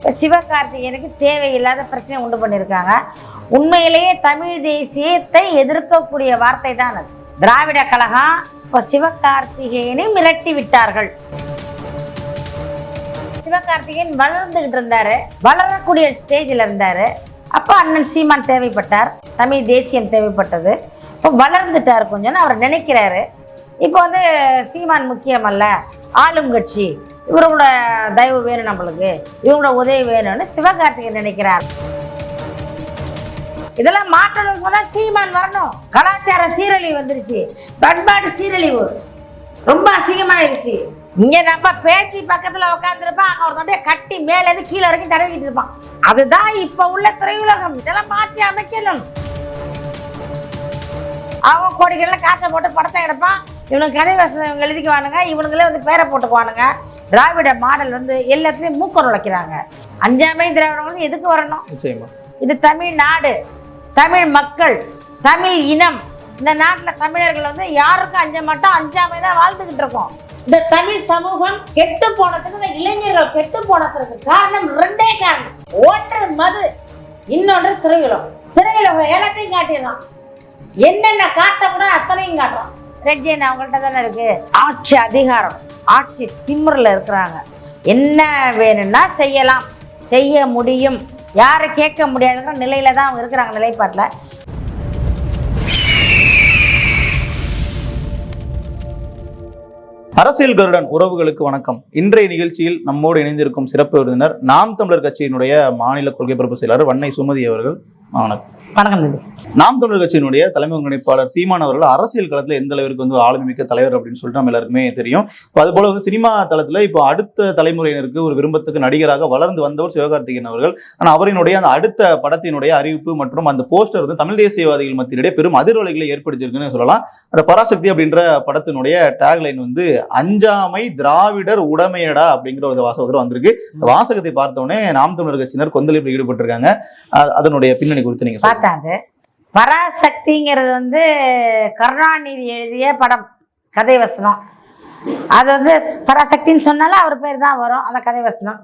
இப்போ சிவகார்த்திகேயனுக்கு தேவையில்லாத பிரச்சனை உண்டு பண்ணியிருக்காங்க உண்மையிலேயே தமிழ் தேசியத்தை எதிர்க்கக்கூடிய வார்த்தை தான் அது. திராவிட கழகம் இப்போ சிவகார்த்திகேயனை மிரட்டி விட்டார்கள். சிவகார்த்திகேயன் வளர்ந்துகிட்டு இருந்தாரு. வளரக்கூடிய ஸ்டேஜில் இருந்தாரு. அப்போ அண்ணன் சீமான் தேவைப்பட்டார். தமிழ் தேசியம் தேவைப்பட்டது. இப்போ வளர்ந்துட்டார் கொஞ்சம்னு அவர் நினைக்கிறாரு. இப்போ வந்து சீமான் முக்கியமல்ல. ஆளும் கட்சி. இவரோட தயவு வேணும் நம்மளுக்கு. இவங்களோட உதவி வேணும்னு சிவகார்த்திகை நினைக்கிறார். இதெல்லாம் மாற்றணும்னு சொன்னால் சீமான் வரணும். கலாச்சார சீரழிவு வந்துருச்சு. பண்பாடு சீரழிவு ரொம்ப அசிங்கமாயிருச்சு. இங்கே நம்ம பேச்சு பக்கத்தில் உட்காந்துருப்பான் அங்க ஒரு கட்டி மேலேருந்து கீழே வரைக்கும் தடவிக்கிட்டு இருப்பான். அதுதான் இப்போ உள்ள திரையுலகம். இதெல்லாம் மாற்றி அமைக்கணும். அவன் கோடிக்கெல்லாம் காசை போட்டு படத்தை எடுப்பான். இவனுக்கு கதை வசனம் இவங்க எழுதிக்குவானுங்க. இவனுங்களே வந்து பேரை போட்டுக்குவானுங்க. திராவிட மாடல் வந்து எல்லாத்துலயும் மூக்கம் நுழைக்கிறாங்க. அஞ்சாமை திராவிடம் வந்து எதுக்கு வரணும்? இது தமிழ்நாடு தமிழ் மக்கள் தமிழ் இனம். இந்த நாட்டில் தமிழர்கள் வந்து யாருக்கும் அஞ்ச மாட்டோம் அஞ்சாமை தான் வாழ்ந்துகிட்டு இருக்கோம். இந்த தமிழ் சமூகம் கெட்டு போனதுக்கு இந்த இளைஞர்கள் கெட்டு போனதுக்கு காரணம் ரெண்டே காரணம். ஒன்று மது இன்னொன்று திரையுலகம். திரையுலகம் எல்லாத்தையும் காட்டிடலாம் என்னென்ன காட்ட கூட அத்தனையும் காட்டுறோம் ரெட்ஜன் அவங்கள்ட்ட தானே இருக்கு? ஆட்சி அதிகாரம். ஆட்சி திமிரில் இருக்கிறாங்க. என்ன வேணும்னா செய்யலாம். செய்ய முடியும். யாரை கேட்க முடியாதுங்கிற நிலையில தான் அவங்க இருக்கிறாங்க நிலைப்பாட்டில். அரசியல் கருடன் உறவுகளுக்கு வணக்கம். இன்றைய நிகழ்ச்சியில் நம்மோடு இணைந்திருக்கும் சிறப்பு விருந்தினர் நாம் தமிழர் கட்சியினுடைய மாநில கொள்கை பரப்பு செயலாளர் வன்னை சுமதி அவர்கள். வணக்கம். வணக்கம் தம்பி. நாம் தமிழர் கட்சியினுடைய தலைமை ஒருங்கிணைப்பாளர் சீமான் அவர்கள் அரசியல் களத்துல எந்த அளவிற்கு வந்து ஆளுமை மிக்க தலைவர் அப்படின்னு சொல்லிட்டு நம்ம எல்லாருக்குமே தெரியும். இப்போ அது போல வந்து சினிமா தளத்துல இப்போ அடுத்த தலைமுறையினருக்கு ஒரு விரும்பத்துக்கு நடிகராக வளர்ந்து வந்தவர் சிவகார்த்திகேயன் அவர்கள். ஆனா அவரினுடைய அந்த அடுத்த படத்தினுடைய அறிவிப்பு மற்றும் அந்த போஸ்டர் வந்து தமிழ் தேசியவாதிகள் மத்தியிடையே பெரும் அதிர்வலைகளை ஏற்படுத்தியிருக்குன்னு சொல்லலாம். அந்த பராசக்தி அப்படின்ற படத்தினுடைய டேக்லைன் வந்து அஞ்சாமை திராவிடர் உடமையடா அப்படிங்கிற ஒரு வாசகத்தில் வந்திருக்கு. வாசகத்தை பார்த்தோன்னே நாம் தமிழர் கட்சியினர் கொந்தளிப்பில் ஈடுபட்டிருக்காங்க. அதனுடைய பின்னணி குறித்து நீங்க பார்த்தாது பராசக்திங்கிறது வந்து கருணாநிதி எழுதிய படம் கதை வசனம். அது வந்து பராசக்தின்னு சொன்னாலும் அவர் பேர் தான் வரும் அந்த கதை வசனம்.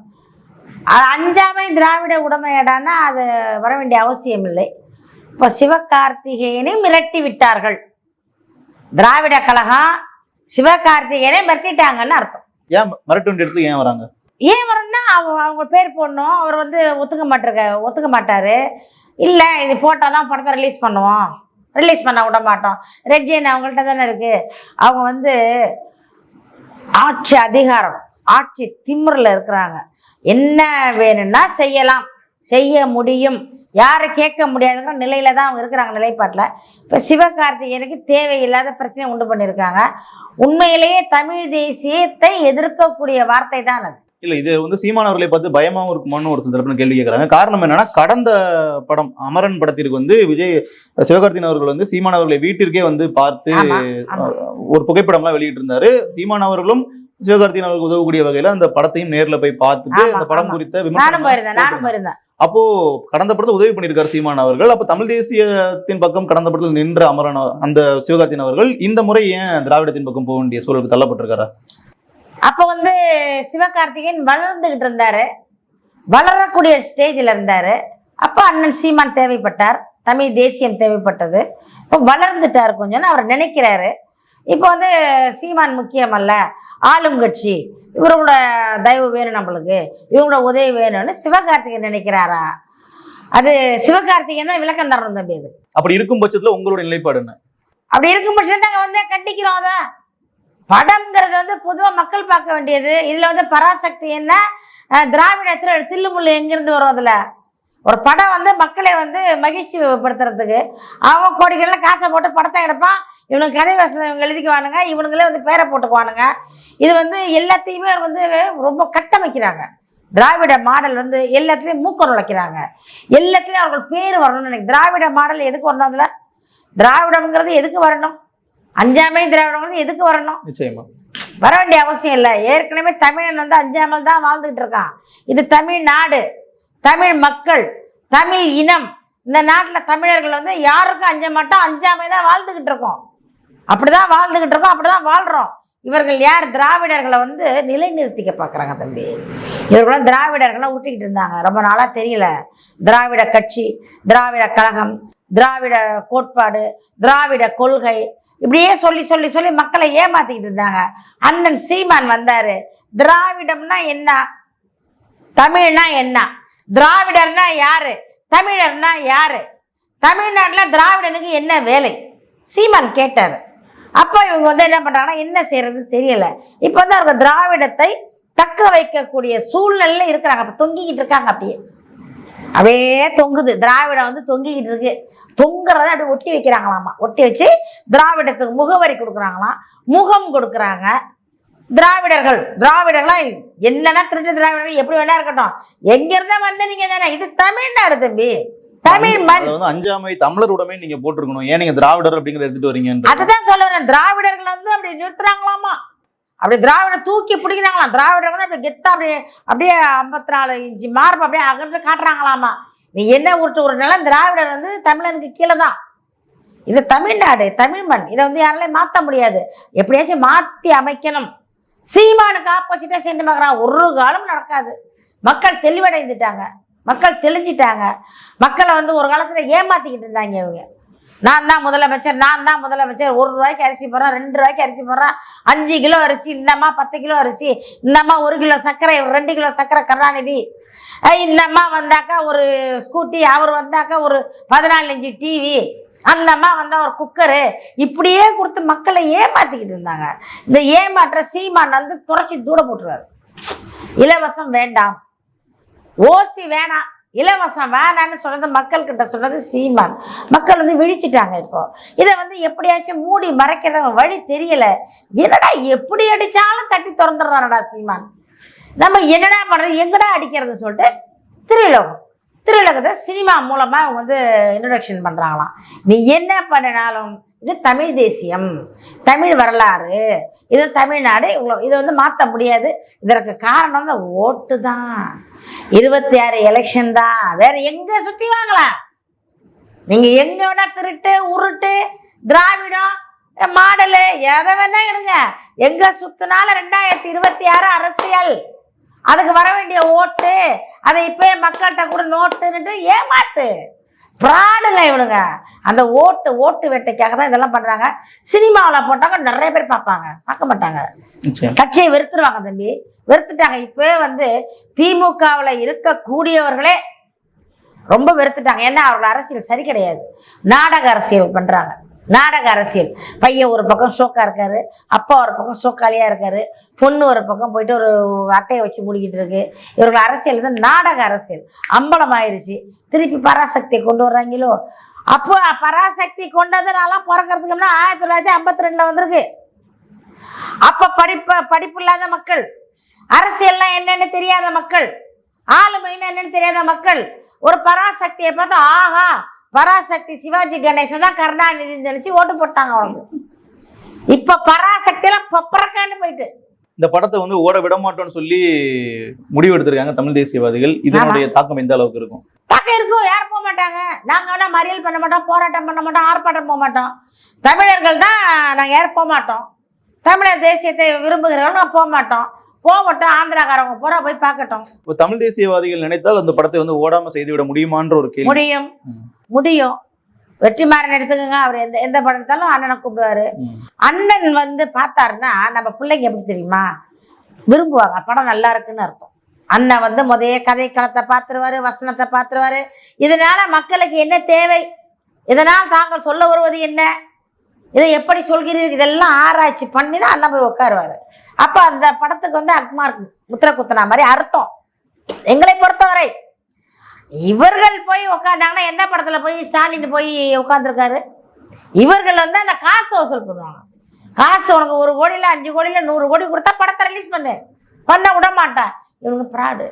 அது அஞ்சாமை திராவிட உடைமையடான்னா அது வர வேண்டிய அவசியம் இல்லை. இப்போ சிவகார்த்திகேயனை மிரட்டி விட்டார்கள். திராவிட கழகம் சிவகார்த்திகேயனை மிரட்டிட்டாங்கன்னு அர்த்தம். ஏன் மிரட்டு எடுத்து ஏன் வராங்க? ஏன் வரணும்னா அவங்க அவங்க பேர் போடணும். அவர் வந்து ஒத்துக்க மாட்டிருக்க ஒத்துக்க மாட்டாரு. இல்லை இது போட்டால் தான் படத்தை ரிலீஸ் பண்ணுவோம். ரிலீஸ் பண்ண விட மாட்டோம். ரெட் ஜெயின் அவங்கள்ட்ட தானே இருக்குது அவங்க வந்து ஆட்சி அதிகாரம் ஆட்சி திமிரில் இருக்கிறாங்க. என்ன வேணும்னா செய்யலாம். செய்ய முடியும். யாரை கேட்க முடியாதுங்கிற நிலையில தான் அவங்க இருக்கிறாங்க நிலைப்பாட்டில். இப்போ சிவகார்த்திகேயனுக்கு தேவையில்லாத பிரச்சனை உண்டு பண்ணியிருக்காங்க. உண்மையிலேயே தமிழ் தேசியத்தை எதிர்க்கக்கூடிய வார்த்தை தான் அது. இல்ல இது வந்து சீமான் அவர்களை பார்த்து பயமாவும் இருக்குமான்னு ஒரு சில தரப்பு கேள்வி கேட்கறாங்க காரணம் என்னன்னா கடந்த படம் அமரன் படத்திற்கு வந்து விஜய் சிவகார்த்திகேயன் அவர்கள் வந்து சீமான் அவர்களை வீட்டிற்கே வந்து பார்த்து. ஒரு புகைப்படம்லாம் வெளியிட்டு இருந்தாரு சீமான் அவர்களும் சிவகார்த்திகேயன் அவர்களுக்கு உதவக்கூடிய வகையில அந்த படத்தையும் நேர்ல போய் பார்த்துட்டு அந்த படம். குறித்த விமர்சனம் அப்போ கடந்த படத்துல உதவி பண்ணியிருக்காரு சீமான் அவர்கள் அப்ப தமிழ் தேசியத்தின் பக்கம் கடந்த படத்தில் நின்ற அமரன் அந்த சிவகார்த்திகேயன் அவர்கள் இந்த முறை ஏன் திராவிடத்தின் பக்கம் போக வேண்டிய சூழலுக்கு தள்ளப்பட்டிருக்காரா? அப்போ வந்து சிவகார்த்திகேயன் வளர்ந்துகிட்டு இருந்தாரு. வளரக்கூடிய ஸ்டேஜில் இருந்தாரு. அப்போ அண்ணன் சீமான் தேவைப்பட்டார். தமிழ் தேசியம் தேவைப்பட்டது. இப்போ வளர்ந்துட்டார் கொஞ்சம்னு அவர் நினைக்கிறாரு. இப்போ வந்து சீமான் முக்கியமல்ல. ஆளும் கட்சி. இவரோட தயவு வேணும் நம்மளுக்கு. இவங்களோட உதவி வேணும்னு சிவகார்த்திகேயன் நினைக்கிறாரா? அது சிவகார்த்திகேயன் விளக்கம் தரணும் தம்பி அது. அப்படி இருக்கும் பட்சத்துல உங்களோட நிலைப்பாடு என்ன? அப்படி இருக்கும் பட்சம் நாங்கள் வந்து கண்டிக்கிறோம் அதை. படம்ங்கிறது வந்து பொதுவாக மக்கள் பார்க்க வேண்டியது. இதில் வந்து பராசக்தி என்ன? திராவிடத்தில் தில்லுமுள்ளு எங்கேருந்து வரும் அதில்? ஒரு படம் வந்து மக்களை வந்து மகிழ்ச்சி படுத்துறதுக்கு. அவன் கோடிகளில் காசை போட்டு படத்தை எடுப்பான். இவனுக்கு கதை வசனம் இவங்க எழுதிக்குவானுங்க. இவனுங்களே வந்து பேரை போட்டுக்குவானுங்க. இது வந்து எல்லாத்தையுமே வந்து ரொம்ப கட்டமைக்கிறாங்க. திராவிட மாடல் வந்து எல்லாத்துலேயும் மூக்கம் நுழைக்கிறாங்க. எல்லாத்துலேயும் அவர்கள் பேர் வரணும்னு நினைக்கிறேன் திராவிட மாடல் எதுக்கு வரணும் அதில்? திராவிடம்ங்கிறது எதுக்கு வரணும்? அஞ்சாமை திராவிடம்ங்கிறது எதுக்கு வரணும்? நிச்சயமா. வர வேண்டிய அவசியம் இல்லை. ஏற்கனவே தமிழன் வந்து அஞ்சாமல் தான் வாழ்ந்துகிட்டு இருக்கான். இது தமிழ்நாடு தமிழ் மக்கள் தமிழ் இனம். இந்த நாட்டில் தமிழர்கள் வந்து யாருக்கும் அஞ்ச மாட்டோம். அஞ்சாமை தான் வாழ்ந்துகிட்டு இருக்கோம். அப்படிதான் வாழ்ந்துகிட்டு இருக்கோம் அப்படிதான் வாழ்றோம். இவர்கள் யார்? திராவிடர்களை வந்து நிலைநிறுத்திக்க பார்க்குறாங்க தம்பி. இவர்களும் திராவிடர்களை ஊட்டிக்கிட்டு இருந்தாங்க. ரொம்ப நாளாக தெரியல. திராவிட கட்சி திராவிட கழகம் திராவிட கோட்பாடு திராவிட கொள்கை இப்படியே சொல்லி சொல்லி சொல்லி மக்களை ஏமாத்திக்கிட்டு இருந்தாங்க. அண்ணன் சீமான் வந்தாரு. திராவிடம்னா என்ன? தமிழ்னா என்ன? திராவிடர்னா யாரு? தமிழர்னா யாரு? தமிழ்நாட்டில் திராவிடனுக்கு என்ன வேலை? சீமான் கேட்டார். அப்போ இவங்க வந்து என்ன பண்ணுறாங்கன்னா என்ன செய்யறது தெரியல. இப்போ வந்து அவங்க திராவிடத்தை தக்க வைக்கக்கூடிய சூழ்நிலையில் இருக்கிறாங்க. அப்போ தொங்கிக்கிட்டு இருக்காங்க அப்படியே. அப்படியே தொங்குது. திராவிடம் வந்து தொங்கிக்கிட்டு இருக்கு. தொங்குறத அப்படியே ஒட்டி வைக்கிறாங்களாமா? ஒட்டி வச்சு திராவிடத்துக்கு முகவரி கொடுக்குறாங்களாம் முகம் கொடுக்குறாங்க. திராவிடர்கள். திராவிடர்களா? என்னன்னா திருட்டு திராவிடர்கள்? எப்படி வேணா இருக்கட்டும். எங்க இருந்தா வந்து நீங்க தானே? இது தமிழ்நாடு தம்பி. தமிழ் மண். வந்து அஞ்சாமை தமிழர் உடைமை நீங்க போட்டிருக்கணும். ஏன் நீங்க திராவிடர் அப்படிங்கறத எடுத்துட்டு வரீங்கன்ற அதுதான் சொல்ல வரேன். திராவிடர்கள் வந்து அப்படி நிறுத்துறாங்களாமா? அப்படி திராவிட தூக்கி பிடிக்கிறாங்களாம். திராவிடர்கள் வந்து அப்படி கெத்தா அப்படியே அப்படியே ஐம்பத்தி நாலு இன்ச்சு மார்பு அப்படியே அகன்று காட்டுறாங்களாமா. நீ என்ன உருட்டு ஒரு நிலம் திராவிடர் வந்து தமிழனுக்கு கீழே தான் இது தமிழ்நாடு தமிழ் மண். இதை வந்து யாராலையும் மாற்ற முடியாது. எப்படியாச்சும் மாற்றி அமைக்கணும். சீமானுக்கு ஆப்போசிட்டாக சேர்ந்து பார்க்குறான் ஒரு காலம் நடக்காது. மக்கள் தெளிவடைந்துட்டாங்க. மக்கள் தெளிஞ்சிட்டாங்க. மக்களை வந்து ஒரு காலத்தில் ஏமாற்றிக்கிட்டு இருந்தாங்க இவங்க. நான் தான் முதலமைச்சர் நான் தான் முதலமைச்சர். ஒரு ரூபாய்க்கு அரிசி போடுறேன் ரெண்டு ரூபாய்க்கு அரிசி போடுறேன் அஞ்சு கிலோ அரிசி இந்தம்மா பத்து கிலோ அரிசி. இந்தம்மா ஒரு கிலோ சர்க்கரை ரெண்டு கிலோ சர்க்கரை கருணாநிதி. இந்தம்மா வந்தாக்கா ஒரு ஸ்கூட்டி அவர் வந்தாக்கா ஒரு பதினாலு இஞ்சு டிவி அந்த அம்மா வந்தா ஒரு குக்கரு. இப்படியே கொடுத்து மக்களை ஏமாத்திக்கிட்டு இருந்தாங்க. இந்த ஏமாற்ற சீமான் வந்து துறைச்சி தூட போட்டுருவாரு. இலவசம் வேண்டாம். ஓசி வேணாம். இலவசம் வேணான்னு சொன்னது மக்கள்கிட்ட சொன்னது சீமான். மக்கள் வந்து விழிச்சிட்டாங்க இப்போ. இதை வந்து எப்படியாச்சும் மூடி மறைக்கிறத வழி தெரியல. என்னடா எப்படி அடித்தாலும் தட்டி திறந்துடுறானடா சீமான். நம்ம என்னடா பண்ணுறது எங்கடா அடிக்கிறது சொல்லிட்டு திருவிழகம் திருவிழகத்தை சினிமா மூலமாக அவங்க வந்து இன்ட்ரடக்ஷன் பண்ணுறாங்களாம் நீ என்ன பண்ணினாலும் இது தமிழ் தேசியம். தமிழ் வரலாறு. இது தமிழ்நாடு. இவ்வளோ இதை வந்து மாற்ற முடியாது. இதற்கு காரணம் வந்து ஓட்டு தான். இருபத்தி ஆறு எலெக்ஷன் தான். வேற எங்கே சுற்றி வாங்கலாம்? நீங்கள் எங்கே வேணா திருட்டு உருட்டு திராவிடம் மாடலு எதை வேணா எடுங்க. எங்கே சுத்தினாலும் ரெண்டாயிரத்தி இருபத்தி ஆறு அரசியல். அதுக்கு வர வேண்டிய ஓட்டு அதை இப்போயே மக்கள்கிட்ட கூட நோட்டுன்னுட்டு ஏமாத்து. ப்ராடுங்க இவனுங்க. அந்த ஓட்டு ஓட்டு வேட்டைக்காக தான் இதெல்லாம் பண்றாங்க. சினிமாவில் போட்டாங்க நிறைய பேர் பார்ப்பாங்க. பார்க்க மாட்டாங்க. கட்சியை வெறுத்துருவாங்க தம்பி. வெறுத்துட்டாங்க. இப்பவே வந்து திமுகவில் இருக்கக்கூடியவர்களே ரொம்ப வெறுத்துட்டாங்க. ஏன்னா அவர்கள் அரசியல் சரி கிடையாது. நாடக அரசியல் பண்றாங்க. நாடக அரசியல். பையன் ஒரு பக்கம் ஷோக்கா இருக்காரு அப்பா ஒரு பக்கம் ஷோக்காலியாக இருக்காரு பொண்ணு ஒரு பக்கம் போயிட்டு ஒரு அட்டையை வச்சு மூடிக்கிட்டு இருக்கு. இவர்கள் அரசியல் வந்து நாடக அரசியல். அம்பலம் ஆயிடுச்சு திருப்பி பராசக்தியை கொண்டு வர்றாங்களோ? அப்போ பராசக்தி கொண்டதுனாலாம் பிறக்கிறதுக்குன்னா ஆயிரத்தி தொள்ளாயிரத்தி ஐம்பத்தி ரெண்டில் வந்திருக்கு. அப்போ படிப்பு படிப்பு இல்லாத மக்கள் அரசியல்னா என்னன்னு தெரியாத மக்கள் ஆளுமைன்னா என்னன்னு தெரியாத மக்கள் ஒரு பராசக்தியை பார்த்து ஆஹா பராசக்தி சிவாஜி கணேசன் தான் கருணாநிதினு நினைச்சு ஓட்டு போட்டாங்க அவனுக்கு இப்ப பராசக்தி எல்லாம் பப்பரக்கான்னு போயிட்டு. இந்த படத்தை வந்து ஓட விட மாட்டோம்னு சொல்லி முடிவு எடுத்திருக்காங்க தமிழ் தேசியவாதிகள் இதனுடைய தாக்கம் எந்த அளவுக்கு இருக்கும்? தாக்க இருக்கும். யாரும் போக மாட்டாங்க. நாங்க வேணா மறியல் பண்ண மாட்டோம் போராட்டம் பண்ண மாட்டோம் ஆர்ப்பாட்டம் போக மாட்டோம். தமிழர்கள் தான் நாங்க யாரும் போக மாட்டோம். தமிழர் தேசியத்தை விரும்புகிறவங்க நான் போக மாட்டோம். போக மாட்டோம். ஆந்திராக்காரவங்க பூரா போய் பார்க்கட்டும். இப்போ தமிழ் தேசியவாதிகள் நினைத்தால் அந்த படத்தை வந்து ஓடாம செய்துவிட முடியுமான்ற ஒரு கேள்வி. முடியும். முடியும். வெற்றிமாறன் எடுத்துக்கோங்க. அவர் எந்த எந்த படம் எடுத்தாலும் அண்ணனை கூப்பிடுவாரு. அண்ணன் வந்து பார்த்தாருன்னா நம்ம பிள்ளைங்க எப்படி தெரியுமா? விரும்புவாங்க. படம் நல்லா இருக்குன்னு அர்த்தம். அண்ணன் வந்து முதைய கதை களத்தை பார்த்துருவாரு வசனத்தை பார்த்துருவாரு. இதனால மக்களுக்கு என்ன தேவை? இதனால் தாங்கள் சொல்ல வருவது என்ன? இதை எப்படி சொல்கிறீர்கள்? இதெல்லாம் ஆராய்ச்சி பண்ணி தான் அண்ணன் போய் உட்காருவாரு. அப்போ அந்த படத்துக்கு வந்து அக்மார்க் முத்திர குத்துனா மாதிரி அர்த்தம். எங்களை பொறுத்தவரை இவர்கள் போய் உட்காந்தாங்கன்னா எந்த படத்துல போய் ஸ்டாலின் போய் உட்காந்துருக்காரு இவர்கள் வந்து அந்த காசு வசூல் பண்ணுவாங்க. காசு உனக்கு ஒரு கோடியில் அஞ்சு கோடியில் நூறு கோடி கொடுத்தா படத்தை ரிலீஸ் பண்ணு. பண்ண விட மாட்டேன் இவனுக்கு ப்ராடு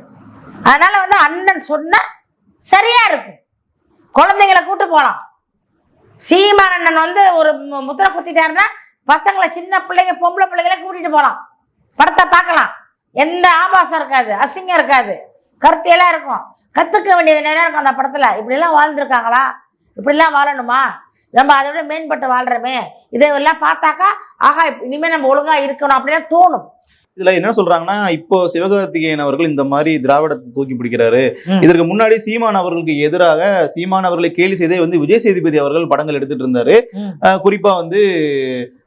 அதனால வந்து அண்ணன் சொன்னால் சரியா இருக்கும். குழந்தைங்களை கூட்டு போகலாம் சீமான் அண்ணன் வந்து ஒரு மு- முத்திரை குத்திட்டாருன்னா பசங்களை சின்ன பிள்ளைங்க பொம்பளை பிள்ளைங்கள கூட்டிகிட்டு போகலாம் படத்தை பார்க்கலாம். எந்த ஆபாசம் இருக்காது அசிங்கம் இருக்காது. கருத்தியெல்லாம் இருக்கும். கற்றுக்க வேண்டியது நிறையா இருக்கும் அந்த படத்தில். இப்படிலாம் வாழ்ந்துருக்காங்களா? இப்படிலாம் வாழணுமா? நம்ம அதை விட மேம்பட்டு வாழ்றோமே. இதெல்லாம் பார்த்தாக்கா ஆஹா இனிமேல் நம்ம ஒழுங்கா இருக்கணும் அப்படின்னு தோணும். இதுல என்ன சொல்றாங்கன்னா இப்போ சிவகார்த்திகேயன் அவர்கள் இந்த மாதிரி திராவிடத்தை தூக்கி பிடிக்கிறாரு. இதற்கு முன்னாடி சீமான் அவர்களுக்கு எதிராக சீமான் அவர்களை கேலி செய்தே வந்து விஜய் சேதுபதி அவர்கள் படங்கள் எடுத்துட்டு இருந்தாரு. குறிப்பா வந்து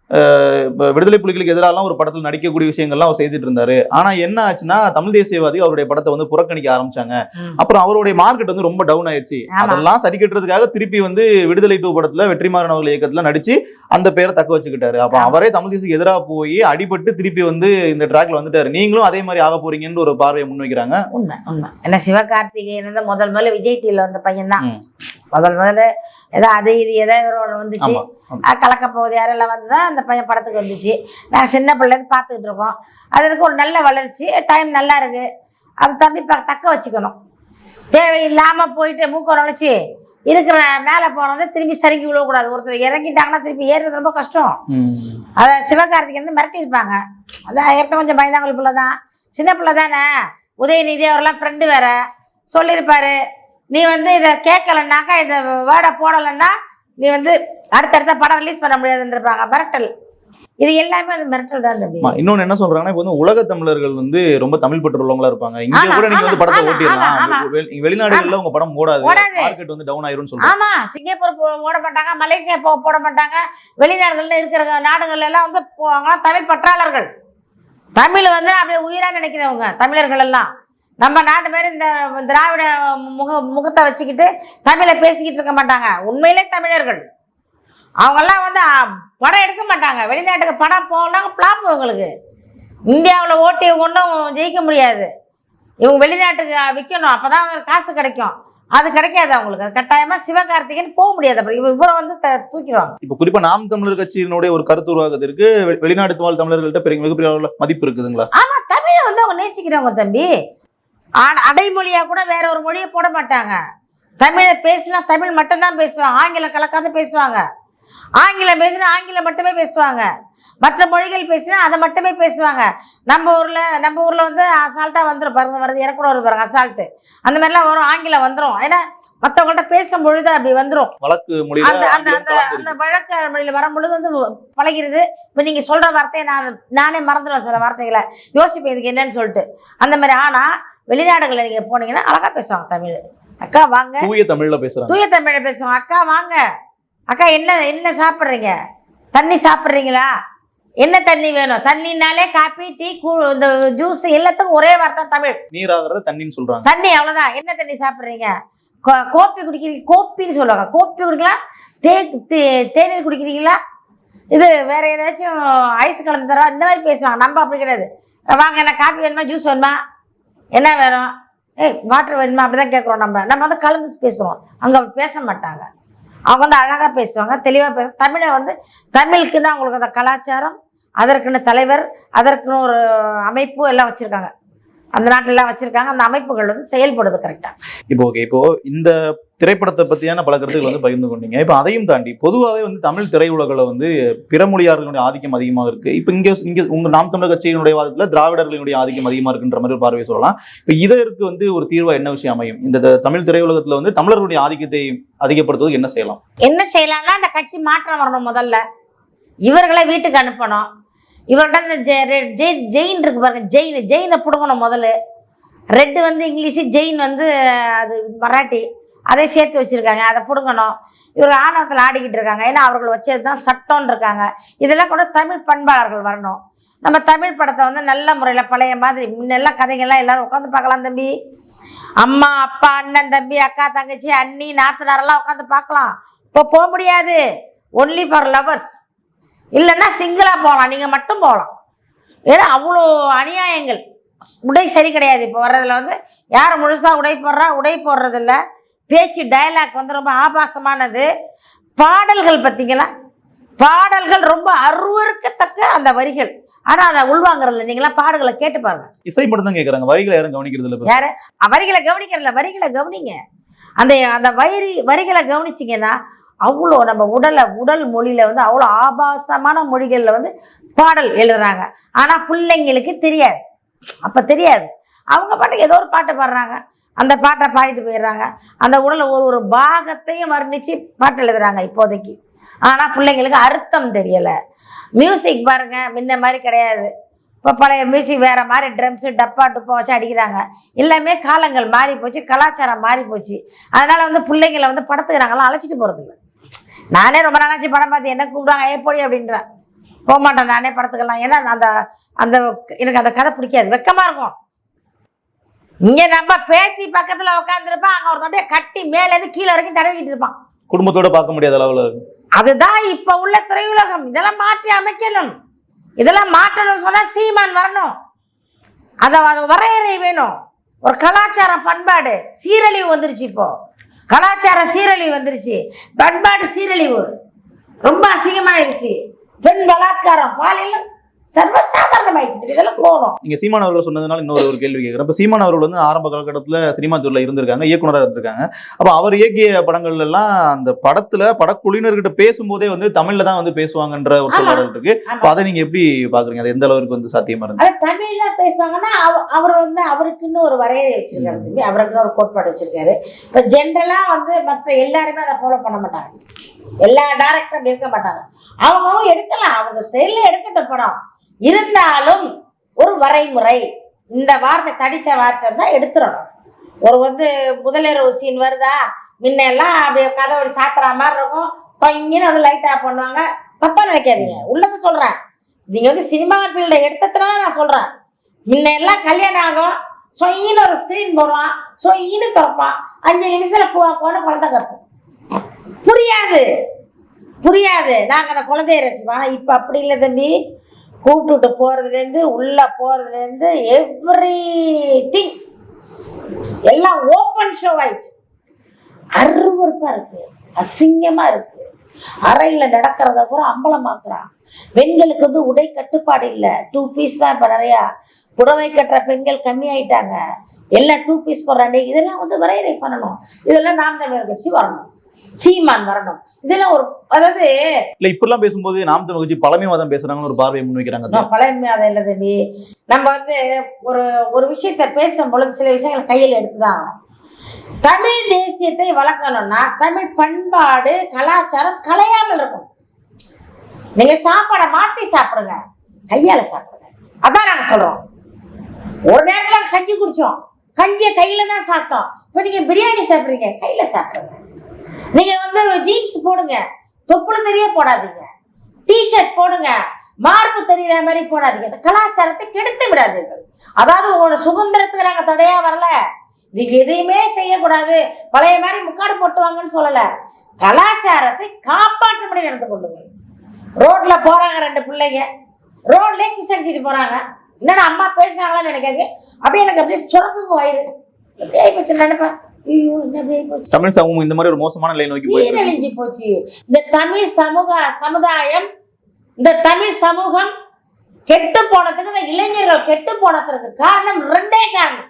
இப்ப விடுதலை புலிகளுக்கு எதிராலாம் ஒரு படத்தில் நடிக்கக்கூடிய விஷயங்கள்லாம் அவர் செய்துட்டு இருந்தாரு. ஆனா என்ன ஆச்சுன்னா தமிழ் தேசியவாதி அவருடைய படத்தை வந்து புறக்கணிக்க ஆரம்பிச்சாங்க. அப்புறம் அவருடைய மார்க்கெட் வந்து ரொம்ப டவுன் ஆயிடுச்சு. அதெல்லாம் சரி கட்டுறதுக்காக திருப்பி வந்து விடுதலை டூ படத்துல வெற்றிமாறன் அவர்கள் இயக்கத்துல நடிச்சு அந்த பேரை தக்க வச்சுக்கிட்டாரு. அப்ப. அவரே தமிழ் தேசிக்கு எதிராக போய் அடிபட்டு திருப்பி வந்து இந்த ட்ராக்ல வந்துட்டாரு. நீங்களும் அதே மாதிரி ஆக போறீங்கன்னு ஒரு பார்வையை முன்வைக்கிறாங்க. உண்மை உண்மை. என்ன சிவகார்த்திகேயன் முதல் முதல்ல விஜய் டிவியில் வந்த பையன் தான். முதல் முதல்ல ஏதோ அது இது ஏதோ ஒரு வந்துச்சு. கலக்க போகுது யாரெல்லாம் வந்து தான் அந்த பையன் படத்துக்கு வந்துச்சு. நாங்கள் சின்ன பிள்ளைலேருந்து பார்த்துக்கிட்டு இருக்கோம். அதற்கு ஒரு நல்ல வளர்ச்சி டைம் நல்லா இருக்கு. அது தம்பி தக்க வச்சுக்கணும். தேவையில்லாமல் போயிட்டு மூக்க நுழைச்சி இருக்கிற மேலே போனதை திரும்பி சறுக்கி விழக்கூடாது ஒருத்தர் இறங்கிட்டாங்கன்னா திருப்பி ஏறுறது ரொம்ப கஷ்டம். அதை சிவகார்த்திகேயன் வந்து மிரட்டியிருப்பாங்க. அதான் ஏற்கனவே கொஞ்சம் பயந்தாங்குழி பிள்ளை தான் சின்ன பிள்ளை தானே உதயநிதி அவரெல்லாம் ஃப்ரெண்டு வேற. சொல்லியிருப்பாரு. நீ வந்து இதை கேட்கலன்னாக்கா இந்த வேர்டை போடலைன்னா நீ வந்து அடுத்தடுத்த படம் ரிலீஸ் பண்ண முடியாதுன்னு இருப்பாங்க மிரட்டல். இது எல்லாமே அந்த மிரட்டல் தான் தம்பி. இன்னொன்னு என்ன சொல்றாங்கன்னா இப்போ வந்து உலக தமிழர்கள் வந்து ரொம்ப தமிழ் பற்று உள்ளவங்களா இருப்பாங்க. இங்க கூட நீங்க வந்து படத்தை ஓட்டிடலாம். வெளிநாடுகள்ல உங்க படம் ஓடாது. மார்க்கெட் வந்து டவுன் ஆயிரும்னு சொல்றாங்க. ஆமா சிங்கப்பூர் போட மாட்டாங்க மலேசியா போ போட மாட்டாங்க. வெளிநாடுகள்ல இருக்கிற நாடுகள்ல எல்லாம் வந்து போவாங்க தமிழ் பற்றாளர்கள். தமிழ் வந்து அப்படியே உயிரா நினைக்கிறவங்க தமிழர்கள் எல்லாம். நம்ம நாட்டு மாதிரி இந்த திராவிட முக முகத்தை வச்சுக்கிட்டு தமிழை பேசிக்கிட்டு இருக்க மாட்டாங்க. உண்மையிலே தமிழர்கள். அவங்கெல்லாம் வந்து படம் எடுக்க மாட்டாங்க. வெளிநாட்டுக்கு படம் போகலாம் பிளாப் இவங்களுக்கு. இந்தியாவில் ஓட்டி ஒன்றும் ஜெயிக்க முடியாது. இவங்க வெளிநாட்டுக்கு விற்கணும் அப்போ தான் காசு கிடைக்கும். அது கிடைக்காது அவங்களுக்கு. அது கட்டாயமாக சிவகார்த்திகேயன் போக முடியாது. அப்புறம் இவ இவரை வந்து தூக்கிடுவாங்க. இப்போ குறிப்பா நாம் தமிழர் கட்சியினுடைய ஒரு கருத்து உருவாக்கத்திற்கு வெளிநாட்டு வாழ் தமிழர்கள்ட்ட பெரிய மிகப்பெரிய மதிப்பு இருக்குதுங்களா? ஆமாம் தமிழை வந்து அவங்க நேசிக்கிறவங்க தம்பி. ஆ- அடைமொழியாக கூட வேற ஒரு மொழியை போட மாட்டாங்க. தமிழை பேசினா தமிழ் மட்டும்தான் பேசுவாங்க. ஆங்கிலம் கலக்காத பேசுவாங்க. ஆங்கிலம் பேசினா ஆங்கிலம் மட்டுமே பேசுவாங்க. மற்ற மொழிகள் பேசினா அதை மட்டுமே பேசுவாங்க. நம்ம ஊர்ல நம்ம ஊர்ல வந்து அசால்ட்டா வந்துடும் பாருங்க வருது இறக்கூட வருது பாருங்க அசால்ட்டு அந்த மாதிரிலாம் வரும் ஆங்கிலம் வந்துடும் ஏன்னா மற்றவங்கள்ட்ட பேசும் பொழுது அப்படி வந்துடும் வழக்கு அந்த அந்த அந்த அந்த வழக்கு மொழியில் வரும்பொழுது வந்து பழகிறது இப்போ நீங்க சொல்ற வார்த்தையை நான் நானே மறந்துடுவேன் சில வார்த்தைகளை. யோசிப்பேன் இதுக்கு என்னன்னு சொல்லிட்டு. அந்த மாதிரி. ஆனா வெளிநாடுகளில் நீங்க போனீங்கன்னா அழகா பேசுவாங்க தமிழ். அக்கா வாங்க. தூய தமிழ்ல பேசுறாங்க. தூய தமிழை பேசுவோம் அக்கா வாங்க. அக்கா என்ன என்ன சாப்பிட்றீங்க? தண்ணி சாப்பிட்றீங்களா? என்ன தண்ணி வேணும்? தண்ணினாலே காப்பி டீ கூ இந்த ஜூஸ் எல்லாத்துக்கும் ஒரே வார்த்தை தமிழ். நீராகிறத தண்ணின்னு சொல்றாங்க. தண்ணி அவ்வளோதான் என்ன தண்ணி சாப்பிட்றீங்க? கோப்பி குடிக்கிறீங்க கோப்பின்னு சொல்லுவாங்க. கோப்பி குடிக்கலாம் தே தே- தேநீர் குடிக்கிறீங்களா? இது வேற ஏதாச்சும் ஐஸ் கலந்து தரோம் இந்த மாதிரி பேசுவாங்க. நம்ம அப்படி கிடையாது. வாங்க என்ன காப்பி வேணுமா? ஜூஸ் வேணுமா? என்ன வேணும்? ஏய் வாட்டர் வேணுமா? அப்படி தான் கேட்குறோம் நம்ம. நம்ம வந்து கலந்து பேசுவோம் அங்கே பேச மாட்டாங்க. அவங்க வந்து அழகாக பேசுவாங்க தெளிவாக பேச தமிழை வந்து தமிழுக்குன்னு அவங்களுக்கு அந்த கலாச்சாரம் அதற்குன்னு தலைவர் அதற்குன்னு ஒரு அமைப்பு எல்லாம் வச்சுருக்காங்க. அந்த நாட்டிலலாம் வச்சுருக்காங்க. அந்த அமைப்புகள் வந்து செயல்படுது கரெக்டாக இப்போ ஓகே இப்போ இந்த திரைப்படத்தை பத்தியான பல கருத்துக்கள் வந்து பகிர்ந்து கொண்டீங்க. இப்போ அதையும் தாண்டி பொதுவாகவே வந்து தமிழ் திரையுலகில் வந்து பிற மொழியாளர்களுடைய ஆதிக்கம் அதிகமாக இருக்கு. இப்போ இங்க இங்க உங்க நாம் தமிழர் கட்சியினுடைய வாதத்துல திராவிடர்களுடைய ஆதிக்கம் அதிகமாக இருக்குன்ற மாதிரி பார்வை சொல்லலாம். இப்போ இதற்கு வந்து ஒரு தீர்வா என்ன விஷயம் அமையும்? இந்த தமிழ் திரையுலகத்துல வந்து தமிழர்களுடைய ஆதிக்கத்தை அதிகப்படுத்துவதற்கு என்ன செய்யலாம்? என்ன செய்யலாம்னா அந்த கட்சி மாற்றம் வரணும் முதல்ல. இவர்களை வீட்டுக்கு அனுப்பணும். இவர்கிட்ட இந்த ஜெ- ரெ- ஜெயின் இருக்கு பாருங்க. ஜெயின் ஜெயினை பிடுங்கணும் முதல்ல. ரெட்டு வந்து இங்கிலீஷு ஜெயின் வந்து அது மராட்டி. அதை சேர்த்து வச்சுருக்காங்க. அதை பிடுங்கணும். இவர் ஆணவத்தில் ஆடிக்கிட்டு இருக்காங்க. ஏன்னா அவர்கள் வச்சது தான் சட்டம்னு இருக்காங்க. இதெல்லாம் கூட தமிழ் பண்பாளர்கள் வரணும். நம்ம தமிழ் படத்தை வந்து நல்ல முறையில் பழைய மாதிரி முன்னெல்லாம் கதைகள்லாம் எல்லோரும் உட்காந்து பார்க்கலாம் தம்பி. அம்மா அப்பா அண்ணன் தம்பி அக்கா தங்கச்சி அண்ணி நாத்தனாரெல்லாம் உட்காந்து பார்க்கலாம். இப்போ போக முடியாது. ஒன்லி ஃபார் லவர்ஸ் இல்லைன்னா சிங்கிளாக போகலாம். நீங்கள் மட்டும் போகலாம். ஏன்னா அவ்வளோ அநியாயங்கள். உடை சரி கிடையாது. இப்போ வர்றதுல வந்து யார் முழுசாக உடை போடுறா? உடை போடுறதில்ல. பேச்சு டயலாக் வந்து ரொம்ப ஆபாசமானது. பாடல்கள் பார்த்தீங்களா? பாடல்கள் ரொம்ப அருவருக்கத்தக்க அந்த வரிகள். ஆனால் அதை உள்வாங்குறதில்ல நீங்களாம் பாடல்களை கேட்டு பாருங்க. இசை மட்டும் தான் கேட்கறாங்க வரிகளை யாரும் கவனிக்கிறது இல்லை யாரு? வரிகளை கவனிக்கிறல வரிகளை கவனிங்க. அந்த அந்த வரி வரிகளை கவனிச்சிங்கன்னா அவ்வளோ நம்ம உடலை உடல் மொழியில் வந்து அவ்வளோ ஆபாசமான மொழிகளில் வந்து பாடல் எழுதுறாங்க. ஆனால் பிள்ளைங்களுக்கு தெரியாது. அப்போ தெரியாது. அவங்க பாட்டுக்கு ஏதோ ஒரு பாட்டு பாடுறாங்க. அந்த பாட்டை பாடிட்டு போயிடுறாங்க. அந்த உடலை ஒரு ஒரு பாகத்தையும் வர்ணித்து பாட்டு எழுதுறாங்க இப்போதைக்கு. ஆனால் பிள்ளைங்களுக்கு அர்த்தம் தெரியலை. மியூசிக் பாருங்கள் முன்ன மாதிரி கிடையாது. இப்போ பழைய மியூசிக் வேறு மாதிரி ட்ரம்ஸு டப்பா டுப்பா வச்சு அடிக்கிறாங்க. எல்லாமே காலங்கள் மாறி போச்சு கலாச்சாரம் மாறி போச்சு அதனால் வந்து பிள்ளைங்களை வந்து படத்துக்கு நாங்களாம் அழைச்சிட்டு போகிறது இல்லை நானே ரொம்ப நாளாச்சு படம் பார்த்து. என்ன கூப்பிடுவாங்க ஏ போடி அப்படின்றேன் போக மாட்டேன் நானே படத்துக்கெல்லாம். ஏன்னா அந்த அந்த எனக்கு அந்த கதை பிடிக்காது. வெக்கமாக இருக்கும். இங்கே நம்ம பேத்தி பக்கத்தில் உட்காந்துருப்பான் அங்கே ஒரு அப்படியே கட்டி மேலேருந்து கீழே வரைக்கும் தடவிக்கிட்டு இருப்பான். குடும்பத்தோட பார்க்க முடியாத அளவுல. அதுதான் இப்ப உள்ள திரையுலகம். இதெல்லாம் மாற்றி அமைக்கணும். இதெல்லாம் மாற்றணும் சொன்னா சீமான் வரணும். அத அது வரையறை வேணும். ஒரு கலாச்சாரம் பண்பாடு. சீரழிவு வந்துருச்சு இப்போ. கலாச்சார சீரழிவு வந்துருச்சு. பண்பாடு சீரழிவு ரொம்ப அசிங்கமாயிருச்சு. பெண் பலாத்காரம் பாலியல் சர்வசாதாரணமாயிடுச்சு. இதெல்லாம் போகணும். நீங்க சீமான் அவர்கள் சொன்னதுனால இன்னொரு ஒரு கேள்வி கேட்குறேன். இப்போ சீமான் அவர்கள் வந்து ஆரம்ப காலகட்டத்தில் சினிமா துறையில் இருந்திருக்காங்க இயக்குனராக இருந்திருக்காங்க. அப்போ அவர் இயக்கிய படங்கள்ல எல்லாம் அந்த படத்துல படக்குழுவினர்கிட்ட பேசும்போதே வந்து தமிழ்ல தான் வந்து பேசுவாங்கன்ற ஒரு ஆமா. சொல்லல் இருக்கு. அப்போ அதை நீங்க எப்படி பாக்குறீங்க? அது எந்த அளவுக்கு வந்து சாத்தியமா அது தமிழ்ல பேசுவாங்கன்னா அவ- அவர் வந்து அவருக்குன்னு ஒரு வரையறை வச்சிருக்காரு. அவருக்குன்னு ஒரு கோட்பாடு வச்சிருக்காரு. இப்போ ஜென்ரலா வந்து மற்ற எல்லாருமே அதை ஃபாலோ பண்ண மாட்டாங்க. எல்லா டேரக்டரும் இருக்க மாட்டாங்க. அவங்க அவங்க எடுக்கலாம். அவங்க ஸ்டைல்ல எடுக்கட்டும் படம் இருந்தாலும் ஒரு வரைமுறை. இந்த வார்த்தை தடிச்ச வார்த்தை தான் எடுத்துடணும். ஒரு வந்து முதலிரவு சீன் வருதா? முன்னெல்லாம் அப்படியே அப்படியே கதவு சாத்துற மாதிரி இருக்கும். கொஞ்சம் வந்து லைட் ஆஃப் பண்ணுவாங்க. தப்பா நினைக்காதீங்க. உள்ளதை சொல்றேன். நீங்க வந்து சினிமா ஃபீல்டை எடுத்ததுனால நான் சொல்றேன். முன்னெல்லாம் கல்யாணம் ஆகும். சொயின்னு ஒரு ஸ்க்ரீன் போடுவான். சொயின்னு திறப்பான். அஞ்சு நிமிஷத்துல குவா போன குழந்தை கற்போம் புரியாது. புரியாது. நாங்கள் அந்த குழந்தைய ரசிப்போம். ஆனால் இப்போ அப்படி இல்லை தம்பி. கூப்பிட்டுட்டு போகிறதுலேருந்து உள்ளே போகிறதுலேருந்து எவ்ரி திங் எல்லாம் ஓப்பன் ஷோ ஆயிடுச்சு. அருவறுப்பாக இருக்குது அசிங்கமாக இருக்குது அறையில் நடக்கிறத கூட அம்பலமாக்குறான் பெண்களுக்கு வந்து உடை கட்டுப்பாடு இல்லை. டூ பீஸ் தான் இப்போ நிறையா. புடவை கட்டுற பெண்கள் கம்மியாயிட்டாங்க எல்லாம் டூ பீஸ் போடுறாங்க. இதெல்லாம் வந்து வரையறை பண்ணணும். இதெல்லாம் நாம் தமிழர் கட்சி வரணும். சீமான் வரணும் இதெல்லாம் ஒரு அதாவது இல்ல இப்படிலாம் பேசும்போது நாம் தமிழ் கட்சி பழமைவாதம் பேசுறாங்கன்னு ஒரு பார்வையை முன்வைக்கிறாங்க அதை இல்லை தம்பி. நம்ம வந்து ஒரு ஒரு விஷயத்த பேசும் பொழுது சில விஷயங்களை கையில் எடுத்துதான் தமிழ் தேசியத்தை வளர்க்கணும்னா தமிழ் பண்பாடு கலாச்சாரம் கலையாமல் இருக்கும் நீங்க சாப்பாடை மாத்தி சாப்பிடுங்க. கையால சாப்பிடுங்க. அதான் நாங்க சொல்றோம். ஒரு நேரத்துல கஞ்சி குடிச்சோம். கஞ்சியை கையில தான் சாப்பிட்டோம். இப்போ நீங்க பிரியாணி சாப்பிடுறீங்க. கையில சாப்பிடுங்க. நீங்க வந்து ஜீன்ஸ் போடுங்க. தொப்புள தெரிய போடாதீங்க. டிஷர்ட் போடுங்க. மார்பு தெரியற மாதிரி போடாதீங்க. இந்த கலாச்சாரத்தை கெடுத்து விடாதீர்கள். அதாவது உங்களோட சுதந்திரத்துக்கு நாங்க தடையா வரல. நீங்க எதையுமே செய்யக்கூடாது. பழைய மாதிரி முக்காடு போட்டுவாங்கன்னு சொல்லல. கலாச்சாரத்தை காப்பாற்றும்படி நடந்து கொள்ளுங்கள். ரோட்ல போறாங்க ரெண்டு பிள்ளைங்க. ரோட்லயே கிஸ் அடிச்சிட்டு போறாங்க. என்னடா அம்மா பேசுறாங்களான்னு நினைக்காது அப்படியே எனக்கு அப்படியே சுரக்குங்க வயிறு. அப்படியே போச்சு நினைப்பேன். தமிழ் சமூகம் இந்த மாதிரி ஒரு மோசமான நிலை நோக்கி. சீரழிஞ்சு போச்சு. இந்த தமிழ் சமூக சமுதாயம் இந்த தமிழ் சமூகம் கெட்டு போனதுக்கு இந்த இளைஞர்கள் கெட்டு போனதுக்கு காரணம் ரெண்டே காரணம்.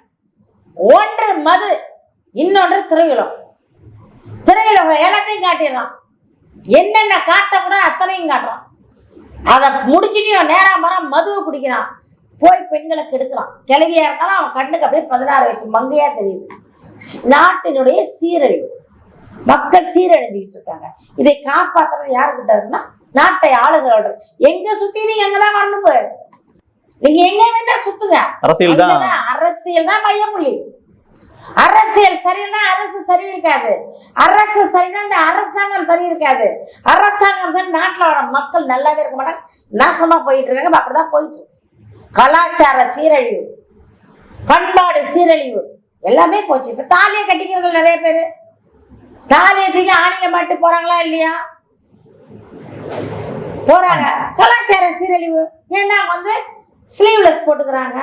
ஒன்று மது இன்னொன்று திரையுலகம். திரையுலகம் எல்லாத்தையும் காட்டிடுறான். என்னென்ன காட்ட கூட அத்தனையும் காட்டுறான். அதை முடிச்சுட்டு இவன் நேரா மரம் மதுவை குடிக்கிறான். போய் பெண்களை கெடுக்கிறான் கிளவியா இருந்தாலும் அவன் கண்ணுக்கு அப்படியே பதினாறு வயசு மங்கையா தெரியுது. நாட்டினுடைய சீரழிவு. மக்கள் சீரழிஞ்சுக்கிட்டு இருக்காங்க. இதை காப்பாத்துறது யாருக்கிட்ட இருக்குன்னா நாட்டை ஆளுகளோட எங்க சுத்தி நீங்க அங்கதான் வரணும் நீங்க எங்க வேணா சுத்துங்க. அரசியல் தான். அரசியல் தான் மையப்புள்ளி அரசியல் சரியில்லைன்னா அரசு சரி இருக்காது. அரசு சரினா இந்த அரசாங்கம் சரி இருக்காது. அரசாங்கம் சரி நாட்டில் மக்கள் நல்லாவே இருக்க மாட்டாங்க. நாசமா போயிட்டு இருக்காங்க. அப்படிதான் போயிட்டு. கலாச்சார சீரழிவு. பண்பாடு சீரழிவு. எல்லாமே போச்சு. இப்போ தாலியை கட்டிக்கிறது நிறைய பேர். தாலியை தூக்கி ஆணில மாட்டு போறாங்களா இல்லையா? போறாங்க. கலாச்சார சீரழிவு. ஏன்னா வந்து ஸ்லீவ்லெஸ் போட்டுக்கிறாங்க.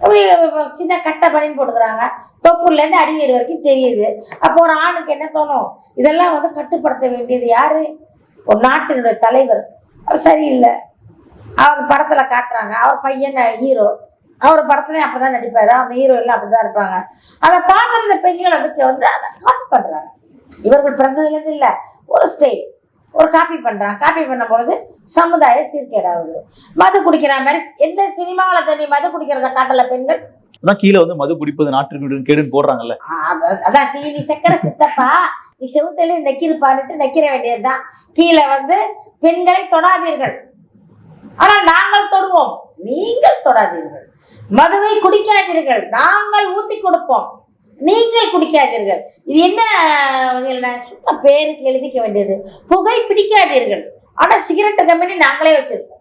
அப்படி சின்ன கட்டை பனின்னு போட்டுக்கிறாங்க. தொப்புலேருந்து அடிங்கிற வரைக்கும் தெரியுது. அப்போ ஒரு ஆணுக்கு என்ன தோணும்? இதெல்லாம் வந்து கட்டுப்படுத்த வேண்டியது யாரு? ஒரு நாட்டினுடைய தலைவர். அவர் சரியில்லை. அவர் படத்தில் காட்டுறாங்க. அவர் பையன் ஹீரோ. அவர் படத்துலயும் அப்படிதான் நடிப்பாரு. அந்த ஹீரோ எல்லாம் அப்படிதான் இருப்பாங்க. அதை பார்க்குற இந்த பெண்கள் அதுக்கு வந்து அதை காப்பி பண்றாங்க. இவர்கள் பிறந்ததுலேருந்து இல்லை ஒரு ஸ்டைல் ஒரு காப்பி பண்றாங்க. காப்பி பண்ணும் பொழுது சமுதாய சீர்கேடாகுது. மது குடிக்கிற மாதிரி எந்த சினிமாவில் தண்ணி மது குடிக்கிறத காட்டல பெண்கள்? அதான் கீழே வந்து மது குடிப்பது நாட்டிற்கு கேடுன்னு போடுறாங்கல்ல. அத- அதான் சீனி சக்கரை சித்தப்பா நீ செவுத்தையில நெக்கிருப்பான்ட்டு நெக்கிற வேண்டியதுதான். கீழே வந்து பெண்களை தொடாதீர்கள். ஆனால் நாங்கள் தொடுவோம். நீங்கள் தொடாதீர்கள். மதுவை குடிக்காதீர்கள். நாங்கள் ஊத்தி கொடுப்போம். நீங்கள் குடிக்காதீர்கள். இது என்ன சும்மா பேருக்கு எழுதிக்க வேண்டியது. புகை பிடிக்காதீர்கள். ஆனா சிகரெட் கம்பெனி நாங்களே வச்சிருக்கோம்.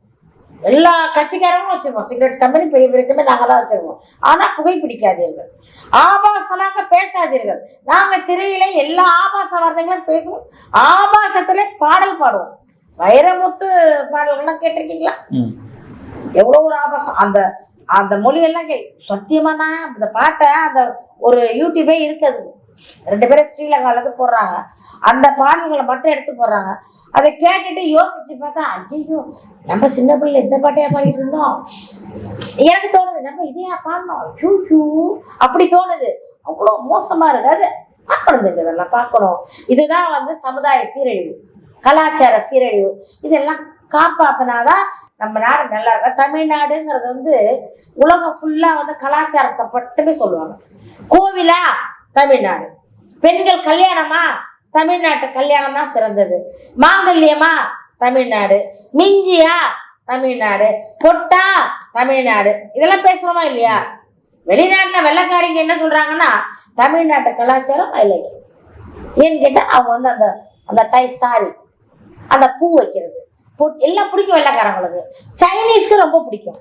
எல்லா கட்சிக்காரங்களும் வச்சிருக்கோம். சிகரெட் கம்பெனி பெரிய பெரிய கம்பெனி நாங்கள் தான் வச்சிருக்கோம். ஆனா புகை பிடிக்காதீர்கள். ஆபாசமாக பேசாதீர்கள். நாங்க திரையில எல்லா ஆபாச வார்த்தைகளும் பேசுவோம். ஆபாசத்துல பாடல் பாடுவோம். வைரமுத்து பாடல்கள்லாம் கேட்டிருக்கீங்களா? ம். எவ்வளோ ஒரு ஆபாசம். அந்த அந்த மொழியெல்லாம் கே சத்தியமானா அந்த பாட்டை அந்த ஒரு யூடியூபே இருக்குது. ரெண்டு பேரும் ஸ்ரீலங்காவிலேருந்து போடுறாங்க. அந்த பாடல்களை மட்டும் எடுத்து போடுறாங்க. அதை கேட்டுட்டு யோசிச்சு பார்த்தா ஐயோ நம்ம சின்ன பிள்ளை இந்த பாட்டையா பாடிட்டு இருந்தோம். எனக்கு தோணுது நம்ம இதையா பாடணும்? ஷூ ஐயோ அப்படி தோணுது. அவ்வளோ மோசமா இருக்காது பார்க்கணும் இதெல்லாம் பார்க்கணும். இதுதான் வந்து சமுதாய சீரழிவு கலாச்சார சீரழிவு. இதெல்லாம் காப்பாத்தினாதான் நம்ம நாடு நல்லா இருக்கும் தமிழ்நாடுங்கிறது வந்து உலகம் ஃபுல்லாக வந்து கலாச்சாரத்தை மட்டுமே சொல்லுவாங்க. கோவிலா? தமிழ்நாடு. பெண்கள் கல்யாணமா? தமிழ்நாட்டு கல்யாணம் தான் சிறந்தது. மாங்கல்யமா? தமிழ்நாடு. மிஞ்சியா? தமிழ்நாடு. பொட்டா? தமிழ்நாடு. இதெல்லாம் பேசுறோமா இல்லையா? வெளிநாட்டில் வெள்ளைக்காரிங்க என்ன சொல்றாங்கன்னா தமிழ்நாட்டு கலாச்சாரம் இல்லை ஏன்னு கேட்டால் அவங்க வந்து அந்த அந்த டை சாரி அந்த பூ வைக்கிறது. எல்லாம் பிடிக்கும் வெள்ளக்காரங்களுக்கு. சைனீஸ்க்கு ரொம்ப பிடிக்கும்.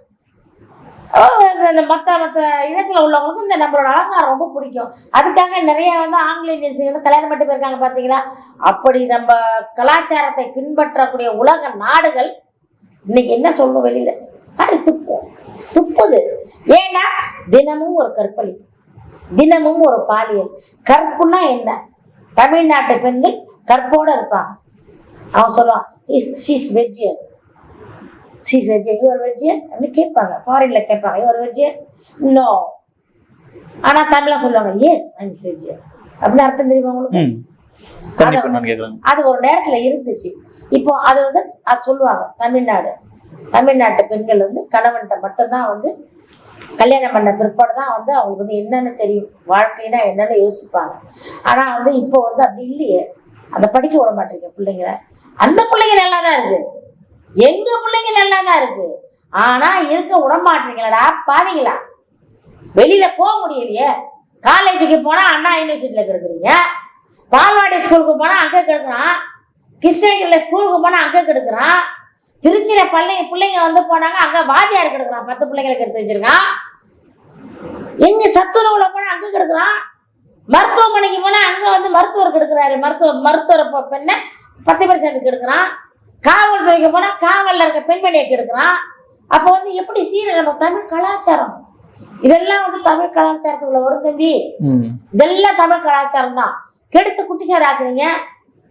இந்த- மற்ற மற்ற இடத்துல உள்ளவங்களுக்கு இந்த நம்மளோட அலங்காரம் ரொம்ப பிடிக்கும். அதுக்காக நிறைய வந்து ஆங்கில இந்தியன்ஸ் வந்து கல்யாணம் பண்ணிட்டு போயிருக்காங்க பார்த்தீங்களா அப்படி நம்ம கலாச்சாரத்தை பின்பற்றக்கூடிய உலக நாடுகள் இன்னைக்கு என்ன சொல்லும் வெளியில? அது துப்போம் துப்புது. ஏன்னா தினமும் ஒரு கற்பழிப்பு. தினமும் ஒரு பாலியல். கற்புன்னா என்ன? தமிழ்நாட்டு பெண்கள் கற்போடு இருப்பாங்க. அவன் சொல்லுவான் she's virgin she's virgin you're virgin அப்படின்னு கேட்பாங்க. ஃபாரின்ல கேட்பாங்க. யுவர் வெஜ்ஜியன் நோ ஆனா தமிழ்ல சொல்லுவாங்க எஸ் ஐம் வெஜ்ஜியன் அப்படின்னு அர்த்தம் தெரியுமா உங்களுக்கு? அது ஒரு நேரத்துல இருந்துச்சு. இப்போ அது வந்து அது சொல்லுவாங்க தமிழ்நாடு. தமிழ்நாட்டு பெண்கள் வந்து கணவன்கிட்ட மட்டும்தான் வந்து கல்யாணம் பண்ண பிற்பாடு தான் வந்து அவங்களுக்கு வந்து என்னன்னு தெரியும். வாழ்க்கைனா என்னன்னு யோசிப்பாங்க. ஆனா வந்து இப்போ வந்து அப்படி இல்லையே. அந்த படிக்க விட மாட்டேங்க பிள்ளைங்கள. அந்த பிள்ளைங்க நல்லா தான் இருக்கு. எங்க பிள்ளைங்க நல்லா தான் இருக்கு. ஆனா இருக்க விட பாவீங்களா? வெளியில போக முடியலையே. காலேஜுக்கு போனா அண்ணா யூனிவர்சிட்டியில கிடக்குறீங்க. பால்வாடி ஸ்கூலுக்கு போனா அங்க கிடக்குறான். கிருஷ்ணகிரியில ஸ்கூலுக்கு போனா அங்க கிடக்குறான். திருச்சியில பள்ளி பிள்ளைங்க வந்து போனாங்க அங்க வாத்தியார் கிடக்குறான். பத்து பிள்ளைங்களுக்கு எடுத்து வச்சிருக்கான். எங்க சத்துணவுல போனா அங்க கிடக்குறான். மருத்துவமனைக்கு போனா அங்க வந்து மருத்துவர் கிடக்குறாரு. மருத்துவ மருத்துவரை பெண்ணை பத்து பேர் சேர்ந்து கெடுக்கிறான். காவல்துறைக்கு போனா காவல்ல இருக்க பெண்மணியை கெடுக்கிறான். அப்போ வந்து எப்படி சீர நம்ம தமிழ் கலாச்சாரம்? இதெல்லாம் வந்து தமிழ் கலாச்சாரத்துக்குள்ள வரும் தம்பி. இதெல்லாம் தமிழ் கலாச்சாரம் தான். கெடுத்து குட்டிச்சாடு ஆக்குறீங்க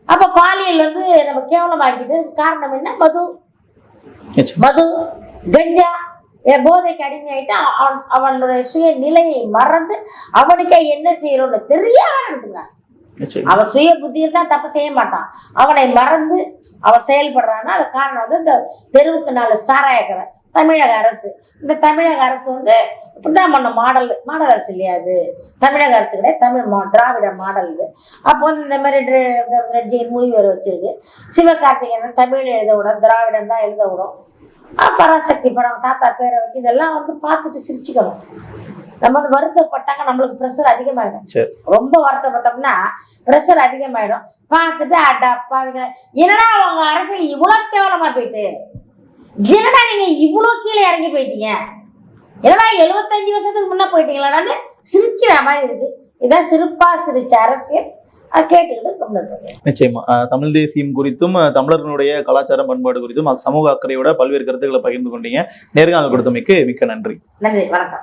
அப்ப பாலியல் வந்து நம்ம கேவலமாக்கிட்டு காரணம் என்ன? மது. மது கஞ்சா என் போதைக்கு அடிமையாயிட்டு அவன் அவனுடைய சுய நிலையை மறந்து அவனுக்கே என்ன செய்யறோம்னு தெரியாம நடந்துக்கிறான். அவன் சுய புத்தியில் தான் தப்பு செய்ய மாட்டான். அவனை மறந்து அவன் செயல்படுறான்னா அது காரணம் வந்து இந்த தெருவுக்கு நாலு சாராய கடை தமிழக அரசு. இந்த தமிழக அரசு வந்து இப்படிதான் பண்ண மாடல் மாடல் அரசு இல்லையா அது? தமிழக அரசு கிடையாது தமிழ் மா திராவிட மாடல் இது. அப்போ வந்து இந்த மாதிரி ரெட் மூவி வர வச்சிருக்கு. சிவகார்த்திகேயன் தமிழ் எழுத விடும் திராவிடம் தான் எழுத விடும். பராசக்தி படம் தாத்தா பேரை வைக்க இதெல்லாம் வந்து பார்த்துட்டு சிரிச்சுக்கணும். நம்ம வந்து வருத்தப்பட்டாங்க நம்மளுக்கு ப்ரெஷர் அதிகமாயிடும். ரொம்ப வருத்தப்பட்டோம்னா ப்ரெஷர் அதிகமாயிடும். பார்த்துட்டு அடா பாவிங்க என்னடா உங்க அரசியல் இவ்வளவு கேவலமா போயிட்டு? என்னடா நீங்க இவ்வளவு கீழே இறங்கி போயிட்டீங்க? என்னடா எழுபத்தஞ்சு வருஷத்துக்கு முன்ன போயிட்டீங்களாடான்னு சிரிக்கிற மாதிரி இருக்கு. இதான் சிரிப்பா சிரிச்ச அரசியல். நிச்சயமா. தமிழ் தேசியம் குறித்தும் தமிழர்களுடைய கலாச்சாரம் பண்பாடு குறித்தும் சமூக அக்கறையோட பல்வேறு கருத்துக்களை பகிர்ந்து கொண்டீங்க. நேர்காணல் கொடுத்தமைக்கு மிக்க நன்றி. நன்றி வணக்கம்.